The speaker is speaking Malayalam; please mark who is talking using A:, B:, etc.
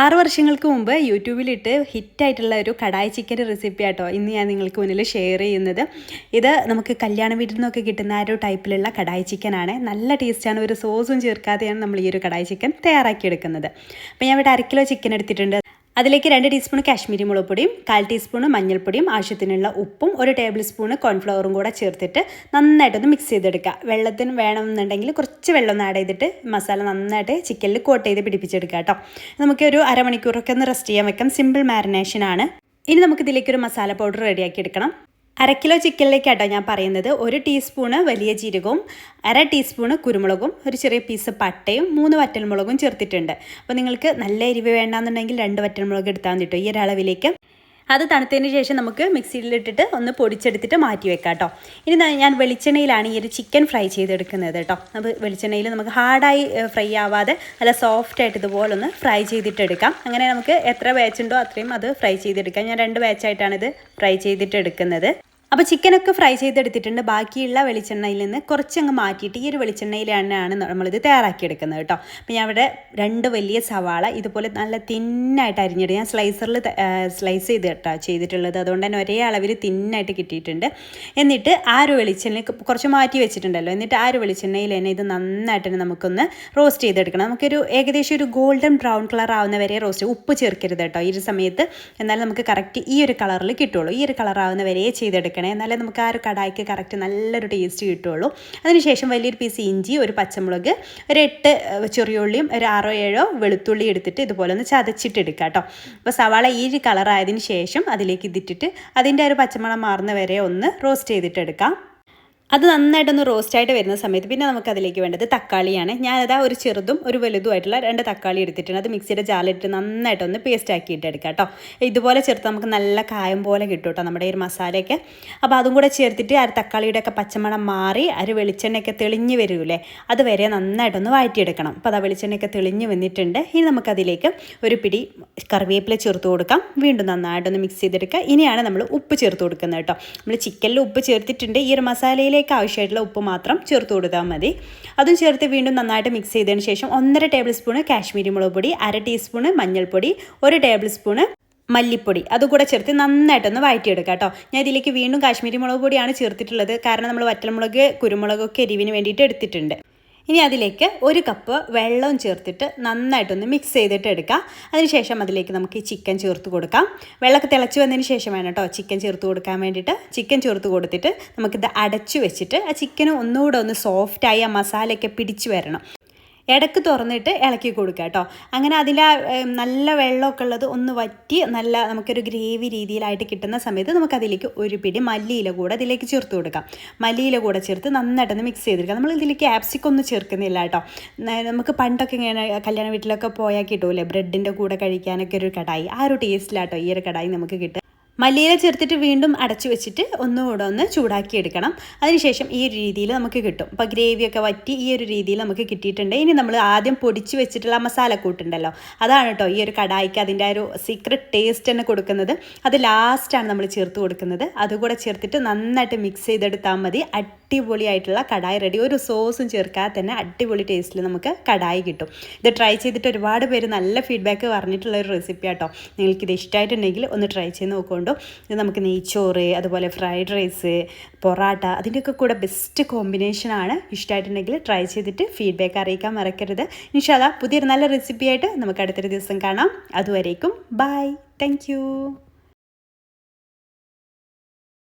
A: ആറ് വർഷങ്ങൾക്ക് മുമ്പ് യൂട്യൂബിലിട്ട് ഹിറ്റായിട്ടുള്ള ഒരു കടായി ചിക്കൻ റെസിപ്പി ആട്ടോ ഇന്ന് ഞാൻ നിങ്ങൾക്ക് മുന്നിൽ ഷെയർ ചെയ്യുന്നത്. ഇത് നമുക്ക് കല്യാണ വീട്ടിൽ നിന്നൊക്കെ കിട്ടുന്ന ആ ഒരു ടൈപ്പിലുള്ള കടായി ചിക്കനാണ് നല്ല ടേസ്റ്റാണ് ഒരു സോസും ചേർക്കാതെയാണ് നമ്മൾ ഈ ഒരു കടായി ചിക്കൻ തയ്യാറാക്കിയെടുക്കുന്നത്. അപ്പോൾ ഞാൻ ഇവിടെ അര കിലോ ചിക്കൻ എടുത്തിട്ടുണ്ട്. അതിലേക്ക് രണ്ട് ടീസ്പൂൺ കാശ്മീരി മുളക് പൊടിയും കാൽ ടീസ്പൂൺ മഞ്ഞൾപ്പൊടിയും ആവശ്യത്തിനുള്ള ഉപ്പും ഒരു ടേബിൾ സ്പൂൺ കോൺഫ്ലവറും കൂടെ ചേർത്തിട്ട് നന്നായിട്ടൊന്ന് മിക്സ് ചെയ്തെടുക്കുക. വെള്ളത്തിന് വേണമെന്നുണ്ടെങ്കിൽ കുറച്ച് വെള്ളം ഒന്ന് ആഡ് ചെയ്തിട്ട് മസാല നന്നായിട്ട് ചിക്കനിൽ കോട്ട് ചെയ്ത് പിടിപ്പിച്ചെടുക്കുക കേട്ടോ. നമുക്കൊരു അരമണിക്കൂറൊക്കെ ഒന്ന് റെസ്റ്റ് ചെയ്യാൻ വെക്കാം. സിമ്പിൾ മാരിനേഷനാണ് ഇനി നമുക്ക് ഇതിലേക്ക് ഒരു മസാല പൗഡർ റെഡിയാക്കി എടുക്കണം. അര കിലോ ചിക്കനിലേക്കാട്ടോ ഞാൻ പറയുന്നത്. ഒരു ടീസ്പൂണ് വലിയ ജീരകവും അര ടീസ്പൂണ് കുരുമുളകും ഒരു ചെറിയ പീസ് പട്ടയും മൂന്ന് വറ്റൽമുളകും ചേർത്തിട്ടുണ്ട്. അപ്പോൾ നിങ്ങൾക്ക് നല്ല എരിവ് വേണ്ടാന്നുണ്ടെങ്കിൽ രണ്ട് വറ്റൽമുളക് എടുത്താൽ മതി കേട്ടോ ഈ ഒരളവിലേക്ക് അത് തണുത്തതിന് ശേഷം നമുക്ക് മിക്സിയിലിട്ടിട്ട് ഒന്ന് പൊടിച്ചെടുത്തിട്ട് മാറ്റി വെക്കാം കേട്ടോ ഇനി ഞാൻ വെളിച്ചെണ്ണയിലാണ് ഈ ഒരു ചിക്കൻ ഫ്രൈ ചെയ്തെടുക്കുന്നത് കേട്ടോ അപ്പോൾ വെളിച്ചെണ്ണയിൽ നമുക്ക് ഹാർഡായി ഫ്രൈ ആവാതെ നല്ല സോഫ്റ്റ് ആയിട്ട് ഇതുപോലെ ഒന്ന് ഫ്രൈ ചെയ്തിട്ടെടുക്കാം. അങ്ങനെ നമുക്ക് എത്ര ബാച്ചുണ്ടോ അത്രയും അത് ഫ്രൈ ചെയ്തെടുക്കാം. ഞാൻ രണ്ട് ബാച്ചായിട്ടാണ് ഇത് ഫ്രൈ ചെയ്തിട്ട് എടുക്കുന്നത് അപ്പോൾ ചിക്കനൊക്കെ ഫ്രൈ ചെയ്തെടുത്തിട്ടുണ്ട്. ബാക്കിയുള്ള വെളിച്ചെണ്ണയിൽ നിന്ന് കുറച്ചങ്ങ് മാറ്റിയിട്ട് ഈ ഒരു വെളിച്ചെണ്ണയിലാണ് നമ്മളിത് തയ്യാറാക്കിയെടുക്കുന്നത് കേട്ടോ. അപ്പോൾ ഞാൻ ഇവിടെ രണ്ട് വലിയ സവാള ഇതുപോലെ നല്ല തിന്നായിട്ട് അരിഞ്ഞിട്ട് ഞാൻ സ്ലൈസറിൽ സ്ലൈസ് ചെയ്ത് കേട്ടോ ചെയ്തിട്ടുള്ളത്. അതുകൊണ്ട് തന്നെ ഒരേ അളവിൽ തിന്നായിട്ട് കിട്ടിയിട്ടുണ്ട്. എന്നിട്ട് ആ ഒരു വെളിച്ചെണ്ണ കുറച്ച് മാറ്റി വെച്ചിട്ടുണ്ടല്ലോ. എന്നിട്ട് ആ ഒരു വെളിച്ചെണ്ണയിൽ തന്നെ ഇത് നന്നായിട്ട് തന്നെ നമുക്കൊന്ന് റോസ്റ്റ് ചെയ്തെടുക്കണം. നമുക്കൊരു ഏകദേശം ഒരു ഗോൾഡൻ ബ്രൗൺ കളർ ആവുന്ന വരെ റോസ്റ്റ് ഉപ്പ് ചേർക്കരുത് കേട്ടോ ഈ ഒരു സമയത്ത്. എന്നാൽ നമുക്ക് കറക്റ്റ് ഈ ഒരു കളറിൽ കിട്ടുള്ളൂ. ഈ ഒരു കളർ ആവുന്ന വരെ ചെയ്തെടുക്കണം. വെക്കണേ എന്നാലേ നമുക്ക് ആ ഒരു കടായിക്ക് കറക്റ്റ് നല്ലൊരു ടേസ്റ്റ് കിട്ടുള്ളൂ. അതിനുശേഷം വലിയൊരു പീസ് ഇഞ്ചി ഒരു പച്ചമുളക് ഒരു എട്ട് ചെറിയുള്ളിയും ഒരു ആറോ ഏഴോ വെളുത്തുള്ളി എടുത്തിട്ട് ഇതുപോലെ ഒന്ന് ചതച്ചിട്ട് എടുക്കുക കേട്ടോ അപ്പോൾ സവാള ഈ ഒരു കളറായതിന് ശേഷം അതിലേക്ക് ഇതിട്ടിട്ട് അതിന്റെ ഒരു പച്ചമണം മാറുന്ന വരെ ഒന്ന് റോസ്റ്റ് ചെയ്തിട്ട് എടുക്കാം. അത് നന്നായിട്ടൊന്ന് റോസ്റ്റായിട്ട് വരുന്ന സമയത്ത് പിന്നെ നമുക്ക് അതിലേക്ക് വേണ്ടത് തക്കാളിയാണ്. ഞാനത് ഒരു ചെറുതും ഒരു വലുതുമായിട്ടുള്ള രണ്ട് തക്കാളി എടുത്തിട്ടുണ്ട്. അത് മിക്സിയുടെ ജാലിട്ട് നന്നായിട്ടൊന്ന് പേസ്റ്റ് ആക്കിയിട്ട് എടുക്കാം കേട്ടോ ഇതുപോലെ ചേർത്ത് നമുക്ക് നല്ല കായം പോലെ കിട്ടും കേട്ടോ നമ്മുടെ ഈ മസാലയൊക്കെ. അപ്പോൾ അതും കൂടെ ചേർത്തിട്ട് ആ തക്കാളിയുടെ ഒക്കെ പച്ചമണം മാറി അര വെളിച്ചെണ്ണയൊക്കെ തെളിഞ്ഞ് വരൂലേ അത് വരെ നന്നായിട്ടൊന്ന് വാറ്റിയെടുക്കണം അപ്പോൾ അത് വെളിച്ചെണ്ണയൊക്കെ തെളിഞ്ഞ് വന്നിട്ടുണ്ട്. ഇനി നമുക്കതിലേക്ക് ഒരു പിടി കറിവേപ്പില ചേർത്ത് കൊടുക്കാം. വീണ്ടും നന്നായിട്ടൊന്ന് മിക്സ് ചെയ്തെടുക്കുക. ഇനിയാണ് നമ്മൾ ഉപ്പ് ചേർത്ത് കൊടുക്കുന്നത് കേട്ടോ നമ്മൾ ചിക്കനിൽ ഉപ്പ് ചേർത്തിട്ടുണ്ട്. ഈ ഒരു മസാലയിൽ ഇതിലേക്ക് ആവശ്യമായിട്ടുള്ള ഉപ്പ് മാത്രം ചേർത്ത് കൊടുത്താൽ മതി. അതും ചേർത്ത് വീണ്ടും നന്നായിട്ട് മിക്സ് ചെയ്തതിന് ശേഷം ഒന്നര ടേബിൾ സ്പൂണ് കാശ്മീരി മുളക് പൊടി അര ടീസ്പൂണ് മഞ്ഞൾപ്പൊടി ഒരു ടേബിൾ സ്പൂണ് മല്ലിപ്പൊടി. അതുകൂടെ ചേർത്ത് നന്നായിട്ടൊന്ന് വഴറ്റിയെടുക്കുക കേട്ടോ. ഞാൻ ഇതിലേക്ക് വീണ്ടും കാശ്മീരി മുളക് പൊടിയാണ് ചേർത്തിട്ടുള്ളത്. കാരണം നമ്മൾ വറ്റൽമുളക് കുരുമുളകൊക്കെ എരിവിന് വേണ്ടിയിട്ട് എടുത്തിട്ടുണ്ട്. ഇനി അതിലേക്ക് ഒരു കപ്പ് വെള്ളവും ചേർത്തിട്ട് നന്നായിട്ടൊന്ന് മിക്സ് ചെയ്തിട്ട് എടുക്കാം. അതിനുശേഷം അതിലേക്ക് നമുക്ക് ഈ ചിക്കൻ ചേർത്ത് കൊടുക്കാം. വെള്ളമൊക്കെ തിളച്ച് വന്നതിന് ശേഷം വേണം കേട്ടോ ചിക്കൻ ചേർത്ത് കൊടുക്കാൻ വേണ്ടിയിട്ട്. ചിക്കൻ ചേർത്ത് കൊടുത്തിട്ട് നമുക്കിത് അടച്ചു വെച്ചിട്ട് ആ ചിക്കൻ ഒന്നുകൂടെ ഒന്ന് സോഫ്റ്റായി ആ മസാലയൊക്കെ പിടിച്ചു വരണം. ഇടയ്ക്ക് തുറന്നിട്ട് ഇളക്കി കൊടുക്കുക കേട്ടോ. അങ്ങനെ അതിൽ നല്ല വെള്ളമൊക്കെ ഉള്ളത് ഒന്ന് വറ്റി നല്ല നമുക്കൊരു ഗ്രേവി രീതിയിലായിട്ട് കിട്ടുന്ന സമയത്ത് നമുക്കതിലേക്ക് ഒരു പിടി മല്ലിയില കൂടെ അതിലേക്ക് ചേർത്ത് കൊടുക്കാം. മല്ലിയില കൂടെ ചേർത്ത് നന്നായിട്ടൊന്ന് മിക്സ് ചെയ്തെടുക്കുക. നമ്മൾ ഇതിലേക്ക് ക്യാപ്സിക്കൊന്നും ചേർക്കുന്നില്ല കേട്ടോ. നമുക്ക് പണ്ടൊക്കെ ഇങ്ങനെ കല്യാണ വീട്ടിലൊക്കെ പോയാൽ കിട്ടൂലേ? ബ്രെഡിന്റെ കൂടെ കഴിക്കാനൊക്കെ ഒരു കടായി. ആ ഒരു ടേസ്റ്റിലാട്ടോ ഈ ഒരു കടായി നമുക്ക് കിട്ടുക. മല്ലിയില ചേർത്തിട്ട് വീണ്ടും അടച്ചു വെച്ചിട്ട് ഒന്നുകൂടെ ഒന്ന് ചൂടാക്കി എടുക്കണം. അതിനുശേഷം ഈ ഒരു രീതിയിൽ നമുക്ക് കിട്ടും. അപ്പോൾ ഗ്രേവിയൊക്കെ വറ്റി ഈ ഒരു രീതിയിൽ നമുക്ക് കിട്ടിയിട്ടുണ്ട്. ഇനി നമ്മൾ ആദ്യം പൊടിച്ച് വെച്ചിട്ടുള്ള മസാല കൂട്ടുണ്ടല്ലോ അതാണ് കേട്ടോ ഈ ഒരു കടായിക്ക് അതിന്റെ ഒരു സീക്രട്ട് ടേസ്റ്റ് തന്നെ കൊടുക്കുന്നത്. അത് ലാസ്റ്റാണ് നമ്മൾ ചേർത്ത് കൊടുക്കുന്നത്. അതുകൂടെ ചേർത്തിട്ട് നന്നായിട്ട് മിക്സ് ചെയ്തെടുത്താൽ മതി. അടിപൊളിയായിട്ടുള്ള കടായി റെഡി ഒരു സോസും ചേർക്കാതെ തന്നെ അടിപൊളി ടേസ്റ്റിൽ നമുക്ക് കടായി കിട്ടും. ഇത് ട്രൈ ചെയ്തിട്ട് ഒരുപാട് പേര് നല്ല ഫീഡ്ബാക്ക് പറഞ്ഞിട്ടുള്ള ഒരു റെസിപ്പി ആട്ടോ നിങ്ങൾക്കിത് ഇഷ്ടമായിട്ടുണ്ടെങ്കിൽ ഒന്ന് ട്രൈ ചെയ്ത് നോക്കുകൊണ്ട് ഇത് നമുക്ക് നെയ്ച്ചോറ് അതുപോലെ ഫ്രൈഡ് റൈസ് പൊറാട്ട അതിന്റെയൊക്കെ കൂടെ ബെസ്റ്റ് കോമ്പിനേഷനാണ് ഇഷ്ടമായിട്ടുണ്ടെങ്കിൽ ട്രൈ ചെയ്തിട്ട് ഫീഡ്ബാക്ക് അറിയിക്കാൻ മറക്കരുത്. നിഷാദ പുതിയൊരു നല്ല റെസിപ്പിയായിട്ട് നമുക്ക് അടുത്തൊരു ദിവസം കാണാം. അതുവരേക്കും ബൈ താങ്ക്